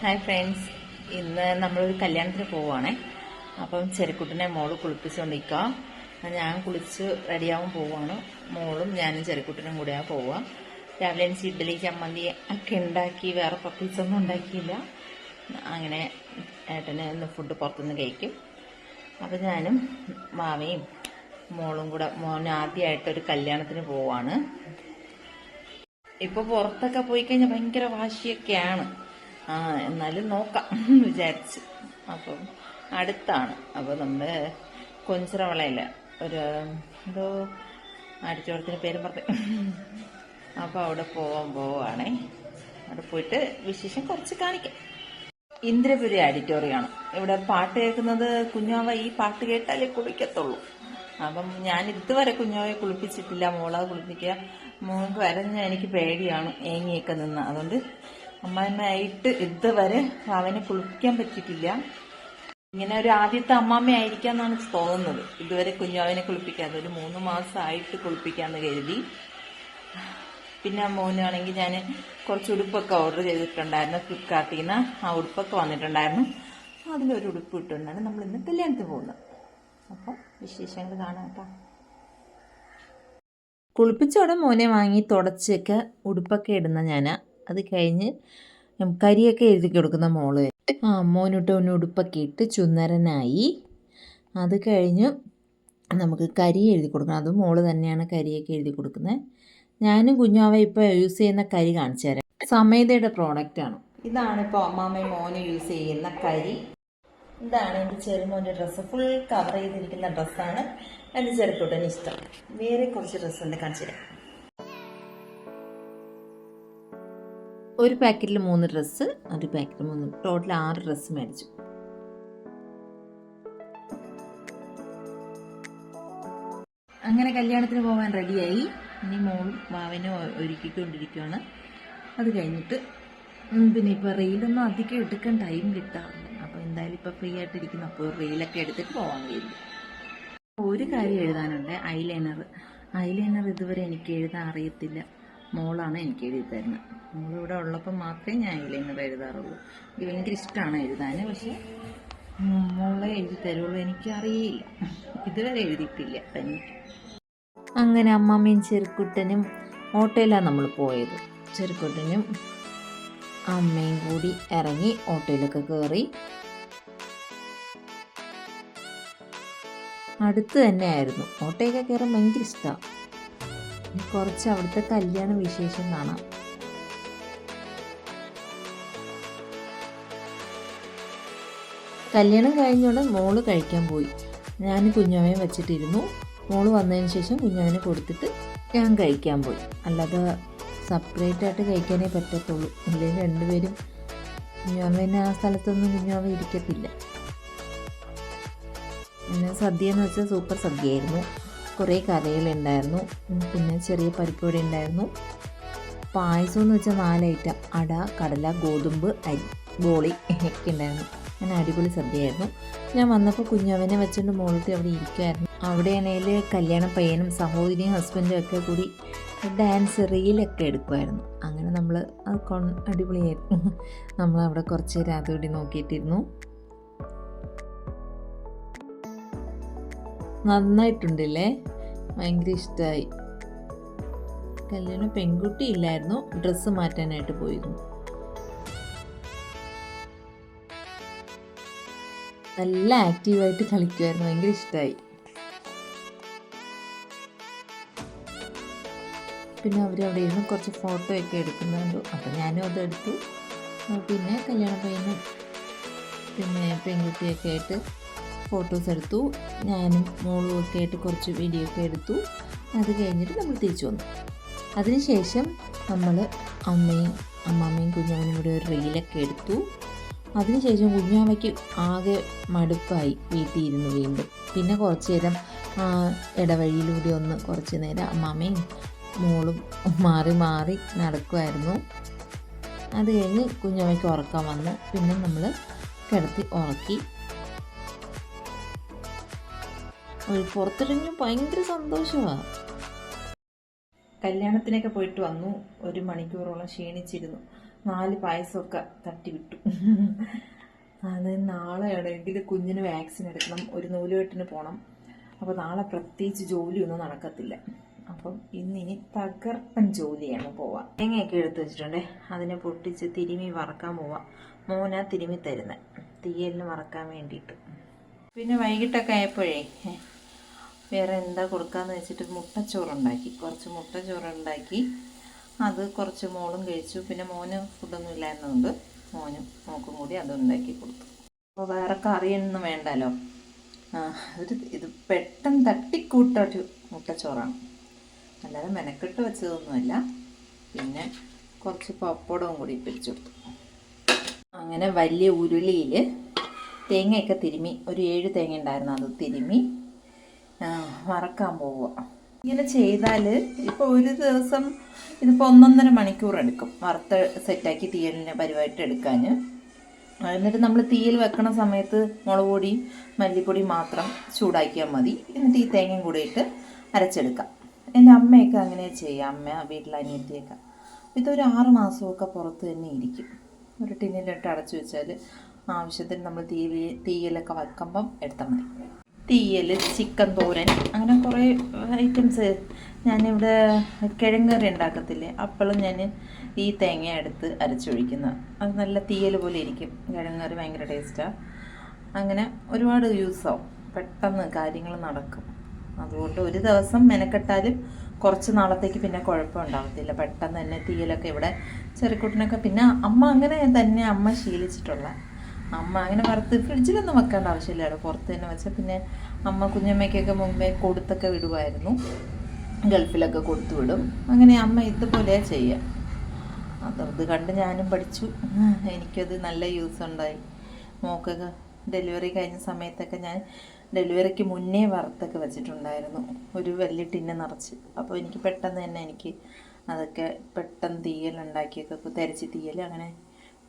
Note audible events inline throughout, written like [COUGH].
Hi friends ഇന്ന് നമ്മളൊരു കല്യാണത്തിന് പോവുകയാണേ അപ്പം ചെറുക്കുട്ടിനെ മോൾ കുളിപ്പിച്ചുകൊണ്ടിരിക്കുക ഞാൻ കുളിച്ച് റെഡിയാവാൻ പോവുകയാണ് മോളും ഞാനും ചെറുക്കുട്ടിനും കൂടെയാണ് പോവുക. രാവിലെ എനിക്ക് ഇഡ്ഡലി ചമ്മന്തി ഒക്കെ ഉണ്ടാക്കി വേറെ പ്രത്യേകിച്ചൊന്നും ഉണ്ടാക്കിയില്ല. അങ്ങനെ ഏട്ടന് ഇന്ന് ഫുഡ് പുറത്തുനിന്ന് കഴിക്കും. അപ്പം ഞാനും മാവയും മോളും കൂടെ മോൻ ആദ്യമായിട്ടൊരു കല്യാണത്തിന് പോവാണ് ഇപ്പോൾ പുറത്തൊക്കെ പോയി കഴിഞ്ഞാൽ ഭയങ്കര വാശിയൊക്കെയാണ്. എന്നാലും നോക്കാം വിചാരിച്ച്. അപ്പം അടുത്താണ്. അപ്പോൾ നമ്മുടെ കൊഞ്ചിറവളയില്ല ഒരു എന്തോ അടിച്ചോടത്തിന് പേര് പറഞ്ഞു അപ്പോൾ അവിടെ പോവാൻ പോവാണേ. അവിടെ പോയിട്ട് വിശേഷം കുറച്ച് കാണിക്കാം. ഇന്ദ്രപുരി ഓഡിറ്റോറിയമാണ് ഇവിടെ പാട്ട് കേൾക്കുന്നത് കുഞ്ഞാവ ഈ പാട്ട് കേട്ടാലേ കുളിക്കത്തുള്ളൂ. അപ്പം ഞാൻ ഇതുവരെ കുഞ്ഞാവയെ കുളിപ്പിച്ചിട്ടില്ല. മോളെ കുളിപ്പിക്കുക. മോൾക്ക് വരഞ്ഞ എനിക്ക് പേടിയാണ്. ഏങ്ങിയൊക്കെ നിന്ന്. അതുകൊണ്ട് അമ്മായിമ്മയായിട്ട് ഇതുവരെ അവനെ കുളിപ്പിക്കാൻ പറ്റിയിട്ടില്ല. ഇങ്ങനെ ഒരു ആദ്യത്തെ അമ്മാമ്മയായിരിക്കാന്നാണ് തോന്നുന്നത്. ഇതുവരെ കുഞ്ഞാവിനെ കുളിപ്പിക്കാതെ ഒരു മൂന്ന് മാസമായിട്ട് കുളിപ്പിക്കാന്ന് കരുതി. പിന്നെ മോനാണെങ്കിൽ ഞാൻ കുറച്ച് ഉടുപ്പൊക്കെ ഓർഡർ ചെയ്തിട്ടുണ്ടായിരുന്നു ഫ്ലിപ്കാർട്ടിൽ നിന്ന് ആ ഉടുപ്പൊക്കെ വന്നിട്ടുണ്ടായിരുന്നു. അതിലൊരു ഉടുപ്പ് ഇട്ടുകൊണ്ടാണ് നമ്മൾ ഇന്ന് കല്യാണത്തിന് പോകുന്നത്. അപ്പം വിശേഷങ്ങൾ കാണാം കേട്ടോ. കുളിപ്പിച്ചോടെ മോനെ വാങ്ങി തുടച്ചൊക്കെ ഉടുപ്പൊക്കെ ഇടുന്ന ഞാൻ അത് കഴിഞ്ഞ് കരിയൊക്കെ എഴുതി കൊടുക്കുന്ന മോൾ. ആ മോനിട്ട് ഒന്ന് ഉടുപ്പൊക്കെ ഇട്ട് ചുന്നരനായി. അത് കഴിഞ്ഞ് നമുക്ക് കരി എഴുതി കൊടുക്കണം. അത് മോൾ തന്നെയാണ് കരിയൊക്കെ എഴുതി കൊടുക്കുന്നത് ഞാനും കുഞ്ഞാവ ഇപ്പോൾ യൂസ് ചെയ്യുന്ന കരി കാണിച്ചു തരാം. സമേതയുടെ പ്രോഡക്റ്റാണ് ഇതാണ് ഇപ്പോൾ അമ്മാമ്മയും മോന് യൂസ് ചെയ്യുന്ന കരി. ഇതാണ് എന്റെ ചെറുമോന്റെ ഡ്രസ്സ് ഫുൾ കവർ ചെയ്തിരിക്കുന്ന ഡ്രസ്സാണ് എന്റെ ചെറുക്കൂട്ടൻ ഇഷ്ടം. വേറെ കുറച്ച് ഡ്രസ്സുണ്ട് കാണിച്ചു തരാം. ഒരു പാക്കറ്റിൽ മൂന്ന് ഡ്രസ്സ് ഒരു പാക്കറ്റിൽ മൂന്ന് ടോട്ടൽ ആറ് ഡ്രസ്സ് മേടിച്ചു. അങ്ങനെ കല്യാണത്തിന് പോകാൻ റെഡിയായി. ഇനി മോളും മാവിനെ ഒരുക്കിക്കൊണ്ടിരിക്കുകയാണ് അത് കഴിഞ്ഞിട്ട് പിന്നെ ഇപ്പോൾ റീലൊന്നും അധികം എടുക്കാൻ ടൈം കിട്ടാറില്ല. അപ്പോൾ എന്തായാലും ഇപ്പോൾ ഫ്രീ ആയിട്ടിരിക്കുന്നു. അപ്പോൾ റീലൊക്കെ എടുത്തിട്ട് പോകാൻ കഴിയും ഒരു കാര്യം എഴുതാനുണ്ട്. ഐലൈനർ ഐലൈനർ ഇതുവരെ എനിക്ക് എഴുതാൻ അറിയത്തില്ല. മോളാണ് എനിക്ക് എഴുതി തരുന്നത് മോളിവിടെ ഉള്ളപ്പോൾ മാത്രമേ ഞാൻ ഐലൈനർ എഴുതാറുള്ളൂ. ഭയങ്കര ഇഷ്ടമാണ് എഴുതാൻ പക്ഷേ മോളെ എഴുതി തരുള്ളൂ എനിക്കറിയില്ല. ഇതുവരെ എഴുതിയിട്ടില്ല. തന്നെ. അങ്ങനെ അമ്മമ്മയും ചെറുക്കുട്ടനും ഓട്ടോയിലാണ് നമ്മൾ പോയത്. ചെറുക്കുട്ടനും അമ്മയും കൂടി ഇറങ്ങി ഓട്ടോയിലൊക്കെ കയറി അടുത്ത് തന്നെയായിരുന്നു. ഓട്ടോയൊക്കെ കയറാൻ ഭയങ്കര ഇഷ്ടമാണ് കുറച്ച് അവിടുത്തെ കല്യാണ വിശേഷം കാണാം. കല്യാണം കഴിഞ്ഞോടെ മോൾ കഴിക്കാൻ പോയി. ഞാൻ കുഞ്ഞാവയും വെച്ചിട്ടിരുന്നു. മോൾ വന്നതിന് ശേഷം കുഞ്ഞാവിനെ കൊടുത്തിട്ട് ഞാൻ കഴിക്കാൻ പോയി. അല്ലാതെ സെപ്പറേറ്റ് ആയിട്ട് കഴിക്കാനേ പറ്റത്തുള്ളൂ. ഇല്ലെങ്കിൽ രണ്ടുപേരും കുഞ്ഞാവേനെ ആ സ്ഥലത്തൊന്നും കുഞ്ഞാവ ഇരിക്കത്തില്ല. പിന്നെ സദ്യ എന്ന് വെച്ചാൽ സൂപ്പർ സദ്യയായിരുന്നു. കുറേ കറികളുണ്ടായിരുന്നു. പിന്നെ ചെറിയ പരിപ്പുവട ഉണ്ടായിരുന്നു. പായസം എന്ന് വെച്ചാൽ നാല് ഐറ്റം. അട കടല ഗോതമ്പ് അരി ബോളി ഒക്കെ ഉണ്ടായിരുന്നു. ഞാൻ അടിപൊളി സദ്യയായിരുന്നു. ഞാൻ വന്നപ്പോൾ കുഞ്ഞവനെ വെച്ചുകൊണ്ട് മോളിട്ട് അവിടെ ഇരിക്കുമായിരുന്നു അവിടെയാണെങ്കിൽ കല്യാണ പയ്യനും സഹോദരിയും ഹസ്ബൻഡും ഒക്കെ കൂടി ഡാൻസ് റീലൊക്കെ എടുക്കുമായിരുന്നു അങ്ങനെ നമ്മൾ അടിപൊളിയായിരുന്നു. നമ്മളവിടെ കുറച്ച് നേരം അതുകൂടി നോക്കിയിട്ടിരുന്നു. നന്നായിട്ടുണ്ടല്ലേ? ഭയങ്കര ഇഷ്ടമായി കല്യാണം പെൺകുട്ടി ഇല്ലായിരുന്നു ഡ്രസ്സ് മാറ്റാനായിട്ട് പോയിരുന്നു. നല്ല ആക്റ്റീവായിട്ട് കളിക്കുമായിരുന്നു ഭയങ്കര ഇഷ്ടമായി പിന്നെ അവരവിടെ ഇരുന്ന് കുറച്ച് ഫോട്ടോ ഒക്കെ എടുക്കുന്നുണ്ട്. അപ്പം ഞാനും അതെടുത്തു. പിന്നെ കല്യാണ പയ്യനും പിന്നെ പെൺകുട്ടിയൊക്കെ ആയിട്ട് ഫോട്ടോസ് എടുത്തു. ഞാനും മോളും ഒക്കെ ആയിട്ട് കുറച്ച് വീഡിയോ ഒക്കെ എടുത്തു. അത് കഴിഞ്ഞിട്ട് നമ്മൾ തിരിച്ചു വന്നു. അതിനുശേഷം നമ്മൾ അമ്മയും അമ്മാമ്മയും കുഞ്ഞാമ്മയും കൂടെ ഒരു റീലൊക്കെ എടുത്തു. അതിനുശേഷം കുഞ്ഞാമ്മയ്ക്ക് ആകെ മടുപ്പായി വീട്ടിൽ ഇരുന്ന് വീണ്ടും. പിന്നെ കുറച്ച് നേരം ഇടവഴിയിലൂടെ ഒന്ന് കുറച്ച് നേരം അമ്മാമ്മയും മോളും മാറി മാറി നടക്കുമായിരുന്നു അത് കഴിഞ്ഞ് കുഞ്ഞമ്മയ്ക്ക് ഉറക്കം വന്നു. പിന്നെ നമ്മൾ കിടത്തി ഉറക്കി. പുറത്തിറങ്ങി ഭയങ്കര സന്തോഷമാണ് കല്യാണത്തിനൊക്കെ പോയിട്ട് വന്നു ഒരു മണിക്കൂറോളം ക്ഷീണിച്ചിരുന്നു. നാല് പായസമൊക്കെ തട്ടി വിട്ടു അത് നാളെയാണെങ്കിൽ കുഞ്ഞിന് വാക്സിൻ എടുക്കണം ഒരു നൂലുകെട്ടിന് പോകണം അപ്പോൾ നാളെ പ്രത്യേകിച്ച് ജോലിയൊന്നും നടക്കത്തില്ല. അപ്പം ഇന്നിനി തകർപ്പൻ ജോലിയാണ് പോവാം. തേങ്ങയൊക്കെ എടുത്ത് വെച്ചിട്ടുണ്ട്. അതിനെ പൊട്ടിച്ച് തിരുമി വറക്കാൻ പോവാം. മോനാ തിരുമി തരുന്നത് തീയലിന് വറക്കാൻ വേണ്ടിയിട്ട്. പിന്നെ വൈകിട്ടൊക്കെ ആയപ്പോഴേ വേറെ എന്താ കൊടുക്കാന്ന് വെച്ചിട്ട് മുട്ടച്ചോറുണ്ടാക്കി കുറച്ച് മുട്ടച്ചോറുണ്ടാക്കി അത് കുറച്ച് മോളും കഴിച്ചു. പിന്നെ മോന് ഫുഡൊന്നും ഇല്ലായിരുന്നതുകൊണ്ട് മോനും മോക്കും കൂടി അത് ഉണ്ടാക്കി കൊടുത്തു. അപ്പോൾ വേറെ കറിയൊന്നും വേണ്ടല്ലോ. ഒരു ഇത് പെട്ടെന്ന് തട്ടിക്കൂട്ടൊരു മുട്ടച്ചോറാണ് അല്ലാതെ മെനക്കെട്ട് വെച്ചതൊന്നുമല്ല. പിന്നെ കുറച്ച് പപ്പടവും കൂടി പിടിച്ചു കൊടുത്തു. അങ്ങനെ വലിയ ഉരുളിയിൽ തേങ്ങയൊക്കെ തിരുമി. ഒരു ഏഴ് തേങ്ങ ഉണ്ടായിരുന്നു അത് തിരുമ്മി ആ, വറക്കാൻ പോവുക ഇങ്ങനെ ചെയ്താൽ ഇപ്പോൾ ഒരു ദിവസം ഇതിപ്പോൾ ഒന്നൊന്നര മണിക്കൂർ എടുക്കും വറുത്ത് സെറ്റാക്കി തീയലിന് പരിവായിട്ട് എടുക്കാൻ എന്നിട്ട് നമ്മൾ തീയിൽ വെക്കണ സമയത്ത് മുളക് പൊടി മല്ലിപ്പൊടി മാത്രം ചൂടാക്കിയാൽ മതി. എന്നിട്ട് ഈ തേങ്ങയും കൂടി ഇട്ട് അരച്ചെടുക്കാം. എന്റെ അമ്മയൊക്കെ അങ്ങനെ ചെയ്യാം അമ്മ വീട്ടിലെ അനിയത്തിയൊക്കെ. ഇതൊരു ആറ് മാസമൊക്കെ പുറത്ത് തന്നെ ഇരിക്കും. ഒരു ടിന്നിലിട്ട് അടച്ചു വെച്ചാൽ ആവശ്യത്തിന് നമ്മൾ തീ തീയിലൊക്കെ വെക്കുമ്പം എടുത്താൽ മതി. തീയൽ ചിക്കൻ തോരൻ അങ്ങനെ കുറേ ഐറ്റംസ് ഞാനിവിടെ കിഴങ്ങ് കറി ഉണ്ടാക്കത്തില്ലേ അപ്പോഴും ഞാൻ ഈ തേങ്ങ എടുത്ത് അരച്ചൊഴിക്കുന്ന. അത് നല്ല തീയൽ പോലെ ഇരിക്കും. കിഴങ്ങ് കറി ഭയങ്കര ടേസ്റ്റാണ് അങ്ങനെ ഒരുപാട് യൂസ് ആവും. പെട്ടെന്ന് കാര്യങ്ങൾ നടക്കും. അതുകൊണ്ട് ഒരു ദിവസം മെനക്കെട്ടാലും കുറച്ച് നാളത്തേക്ക് പിന്നെ കുഴപ്പമുണ്ടാകത്തില്ല പെട്ടെന്ന് തന്നെ തീയലൊക്കെ ഇവിടെ ചെറുക്കുട്ടിനൊക്കെ പിന്നെ അമ്മ അങ്ങനെ തന്നെ അമ്മ ശീലിച്ചിട്ടുള്ള അമ്മ അങ്ങനെ വറുത്ത് ഫ്രിഡ്ജിലൊന്നും വെക്കേണ്ട ആവശ്യമില്ലല്ലോ പുറത്ത് തന്നെ വെച്ചാൽ പിന്നെ അമ്മ കുഞ്ഞമ്മയ്ക്കൊക്കെ മുമ്പേ കൊടുത്തൊക്കെ വിടുമായിരുന്നു ഗൾഫിലൊക്കെ കൊടുത്തു വിടും. അങ്ങനെ അമ്മ ഇതുപോലെ ചെയ്യുക അത് അത് കണ്ട് ഞാനും പഠിച്ചു. എനിക്കത് നല്ല യൂസ് ഉണ്ടായി. മോക്കൊക്കെ ഡെലിവറി കഴിഞ്ഞ സമയത്തൊക്കെ ഞാൻ ഡെലിവറിക്ക് മുന്നേ വറുത്തൊക്കെ വെച്ചിട്ടുണ്ടായിരുന്നു. ഒരു വലിയ ടിന്ന് നിറച്ച്. അപ്പോൾ എനിക്ക് പെട്ടെന്ന് തന്നെ എനിക്ക് അതൊക്കെ പെട്ടെന്ന് തീയൽ ഉണ്ടാക്കിയൊക്കെ തിരച്ച് തീയൽ അങ്ങനെ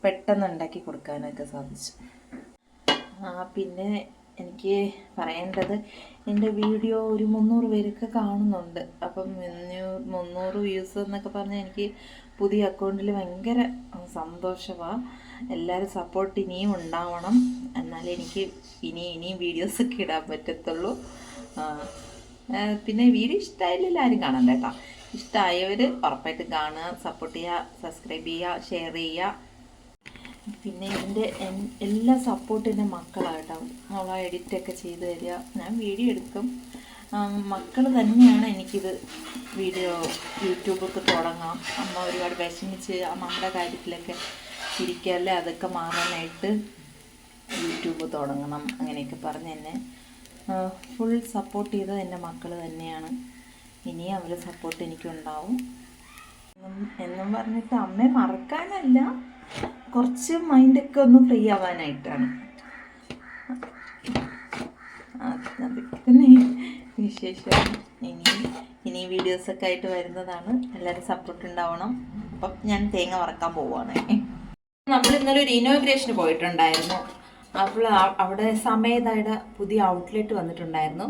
പെട്ടെന്ന് ഉണ്ടാക്കി കൊടുക്കാനൊക്കെ സാധിച്ചു. പിന്നെ എനിക്ക് പറയേണ്ടത് എന്റെ വീഡിയോ ഒരു മുന്നൂറ് പേരൊക്കെ കാണുന്നുണ്ട്. അപ്പം മുന്നൂ- മുന്നൂറ് വ്യൂസ് എന്നൊക്കെ പറഞ്ഞാൽ എനിക്ക് പുതിയ അക്കൗണ്ടിൽ ഭയങ്കര സന്തോഷമാണ് എല്ലാവരും സപ്പോർട്ട് ഇനിയും ഉണ്ടാവണം. എന്നാലേ എനിക്ക് ഇനി ഇനിയും വീഡിയോസൊക്കെ ഇടാൻ പറ്റത്തുള്ളൂ. പിന്നെ വീഡിയോ ഇഷ്ടമായില്ല എല്ലാവരും കാണണ്ട കേട്ടോ. ഇഷ്ടമായവർ ഉറപ്പായിട്ടും കാണുക സപ്പോർട്ട് ചെയ്യുക സബ്സ്ക്രൈബ് ചെയ്യുക ഷെയർ ചെയ്യുക. പിന്നെ എന്റെ എൻ- എല്ലാ സപ്പോർട്ടും എന്റെ മക്കളാട്ടോ. അവളെ എഡിറ്റൊക്കെ ചെയ്ത് തരിക. ഞാൻ വീഡിയോ എടുക്കും. മക്കൾ തന്നെയാണ് എനിക്കിത് വീഡിയോ യൂട്യൂബൊക്കെ തുടങ്ങാം. അമ്മ ഒരുപാട് വിഷമിച്ച് അമ്മയുടെ കാര്യത്തിലൊക്കെ ഇരിക്കല്ലേ അതൊക്കെ മാറാനായിട്ട് യൂട്യൂബ് തുടങ്ങണം. അങ്ങനെയൊക്കെ പറഞ്ഞ് എന്നെ ഫുൾ സപ്പോർട്ട് ചെയ്തത് എന്റെ മക്കൾ തന്നെയാണ്. ഇനിയും അവരെ സപ്പോർട്ട് എനിക്കുണ്ടാവും. എന്നും പറഞ്ഞിട്ട് അമ്മയെ മറക്കാനല്ല. കുറച്ച് മൈൻഡൊക്കെ ഒന്ന് ഫ്രീ ആവാനായിട്ടാണ്. അതൊക്കെ തന്നെ വിശേഷം. ഇനി ഇനി വീഡിയോസൊക്കെ ആയിട്ട് വരുന്നതാണ്. എല്ലാവരും സപ്പോർട്ട് ഉണ്ടാവണം. അപ്പം ഞാൻ തേങ്ങ വറക്കാൻ പോവുകയാണ് നമ്മൾ ഇന്നലെ ഒരു ഇനോഗ്രേഷന് പോയിട്ടുണ്ടായിരുന്നു. അപ്പോൾ അവിടെ സമേതയുടെ പുതിയ ഔട്ട്ലെറ്റ് വന്നിട്ടുണ്ടായിരുന്നു.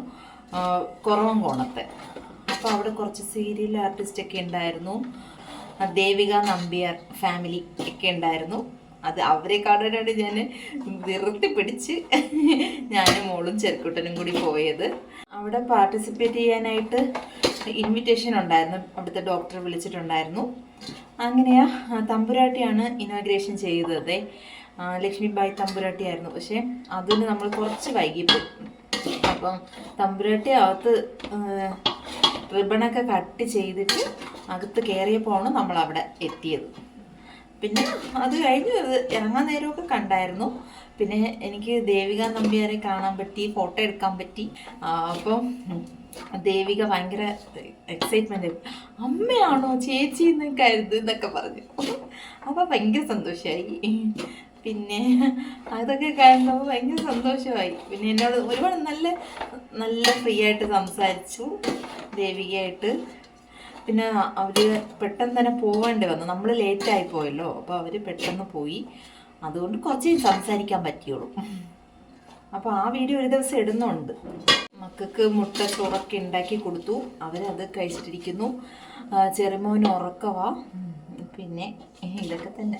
കുറവം കോണത്തെ അപ്പോൾ അവിടെ കുറച്ച് സീരിയൽ ആർട്ടിസ്റ്റൊക്കെ ഉണ്ടായിരുന്നു. ദേവിക നമ്പ്യാർ ഫാമിലി ഒക്കെ ഉണ്ടായിരുന്നു. അത് അവരെ കാണാനാണ് ഞാൻ വിറുത്തി പിടിച്ച് ഞാനും മോളും ചെറുക്കുട്ടനും കൂടി പോയത്. അവിടെ പാർട്ടിസിപ്പേറ്റ് ചെയ്യാനായിട്ട് ഇൻവിറ്റേഷൻ ഉണ്ടായിരുന്നു. അവിടുത്തെ ഡോക്ടർ വിളിച്ചിട്ടുണ്ടായിരുന്നു. അങ്ങനെയാ തമ്പുരാട്ടിയാണ് ഇനോഗ്രേഷൻ ചെയ്തത്. ലക്ഷ്മിബായി തമ്പുരാട്ടിയായിരുന്നു. പക്ഷേ അതിന് നമ്മൾ കുറച്ച് വൈകിപ്പോയി. അപ്പം തമ്പുരാട്ടി അകത്ത് റിബണൊക്കെ കട്ട് ചെയ്തിട്ട് അകത്ത് കയറിയപ്പോഴാണ് നമ്മൾ അവിടെ എത്തിയത്. പിന്നെ അത് കഴിഞ്ഞ്. ഇറങ്ങാൻ നേരമൊക്കെ കണ്ടായിരുന്നു. പിന്നെ എനിക്ക് ദേവിക നമ്പ്യാരെ കാണാൻ പറ്റി ഫോട്ടോ എടുക്കാൻ പറ്റി. അപ്പം ദേവിക ഭയങ്കര എക്സൈറ്റ്മെന്റ് അമ്മയാണോ ചേച്ചി എന്ന് കരുത് എന്നൊക്കെ പറഞ്ഞു. അപ്പോൾ ഭയങ്കര സന്തോഷമായി പിന്നെ അതൊക്കെ കാണുമ്പോൾ ഭയങ്കര സന്തോഷമായി. പിന്നെ എന്നോട് ഒരുപാട് നല്ല നല്ല ഫ്രീ ആയിട്ട് സംസാരിച്ചു ദേവികയായിട്ട്. പിന്നെ അവർ പെട്ടെന്ന് തന്നെ പോവേണ്ടി വന്നു. നമ്മൾ ലേറ്റായി പോയല്ലോ. അപ്പോൾ അവർ പെട്ടെന്ന് പോയി. അതുകൊണ്ട് കുറച്ചേ സംസാരിക്കാൻ പറ്റിയുള്ളൂ. അപ്പോൾ ആ വീഡിയോ ഒരു ദിവസം ഇടുന്നുണ്ട്. മക്കൾക്ക് മുട്ട ചോറൊക്കെ ഉണ്ടാക്കി കൊടുത്തു. അവരത് കഴിച്ചിട്ടിരിക്കുന്നു ചെറുമോന് ഉറക്കവാ. പിന്നെ ഇതൊക്കെ തന്നെ.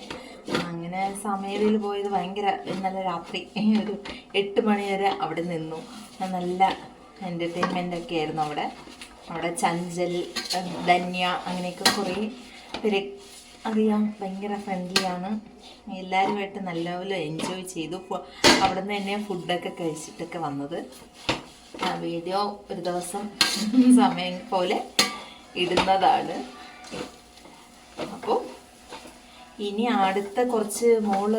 അങ്ങനെ സമയത്തിൽ പോയത് ഭയങ്കര ഇന്നലെ രാത്രി. ഒരു എട്ട് മണി വരെ അവിടെ നിന്നു. നല്ല എന്റർടൈൻമെന്റ് ഒക്കെ ആയിരുന്നു അവിടെ. അവിടെ ചഞ്ചൽ ധന്യ അങ്ങനെയൊക്കെ കുറേ പേര് അറിയാം. ഭയങ്കര ഫ്രണ്ട്ലിയാണ് എല്ലാവരുമായിട്ട് നല്ലപോലെ എൻജോയ് ചെയ്തു. അവിടെ നിന്ന് തന്നെ ഫുഡൊക്കെ കഴിച്ചിട്ടൊക്കെ വന്നത്. വീഡിയോ ഒരു ദിവസം [LAUGHS] സമയം പോലെ ഇടുന്നതാണ്. അപ്പോൾ ഇനി അടുത്ത കുറച്ച് മോൾ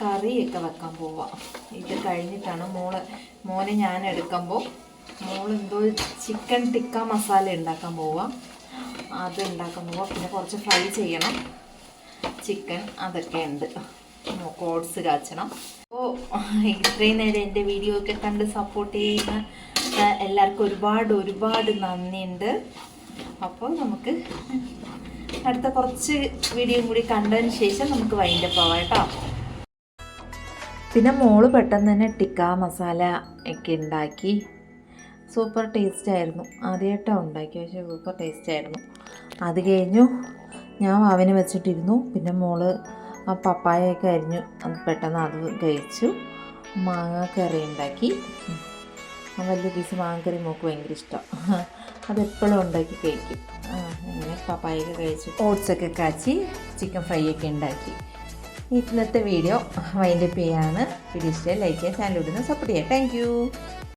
കറിയൊക്കെ വെക്കാൻ പോവാം. ഇത് കഴിഞ്ഞിട്ടാണ് മോൾ മോനെ ഞാൻ എടുക്കുമ്പോൾ മോൾ എന്തോ ചിക്കൻ ടിക്ക മസാല ഉണ്ടാക്കാൻ പോവാം. അത് ഉണ്ടാക്കാൻ പോവാം. പിന്നെ കുറച്ച് ഫ്രൈ ചെയ്യണം. ചിക്കൻ അതൊക്കെ ഉണ്ട്. കോഡ്സ് കാച്ചണം. അപ്പോൾ ഇത്രയും നേരം എന്റെ വീഡിയോ ഒക്കെ കണ്ട് സപ്പോർട്ട് ചെയ്യുന്ന എല്ലാവർക്കും ഒരുപാട് ഒരുപാട് നന്ദിയുണ്ട്. അപ്പോൾ നമുക്ക് അടുത്ത കുറച്ച് വീഡിയോയും കൂടി കണ്ടതിന് ശേഷം നമുക്ക് വൈൻഡപ്പ് ആവാം കേട്ടോ. പിന്നെ മോൾ പെട്ടെന്ന് തന്നെ ടിക്ക മസാല ഒക്കെ ഉണ്ടാക്കി. സൂപ്പർ ടേസ്റ്റ് ആയിരുന്നു. ആദ്യമായിട്ടാണ് ഉണ്ടാക്കി പക്ഷേ സൂപ്പർ ടേസ്റ്റ് ആയിരുന്നു. അത് കഴിഞ്ഞു ഞാൻ അവന് വെച്ചിട്ടിരുന്നു. പിന്നെ മോൾ ആ പപ്പായയൊക്കെ അരിഞ്ഞു. അത് പെട്ടെന്ന് അത് കഴിച്ചു. മാങ്ങ കറി ഉണ്ടാക്കി വലിയ പീസ് മാങ്ങക്കറി മോൾക്ക് ഭയങ്കര ഇഷ്ടം. അതെപ്പോഴും ഉണ്ടാക്കി കഴിക്കും. അങ്ങനെ പപ്പായൊക്കെ കഴിച്ചു ഓട്സൊക്കെ കാച്ചി ചിക്കൻ ഫ്രൈ ഒക്കെ ഉണ്ടാക്കി. ഇന്നത്തെ വീഡിയോ വൈൻഡപ്പ് ചെയ്യാണ്. വീഡിയോ ഇഷ്ടം ലൈക്ക് ചെയ്യാൻ ചാനൽ ഇടുന്ന സപ്പോർട്ട് ചെയ്യാം താങ്ക്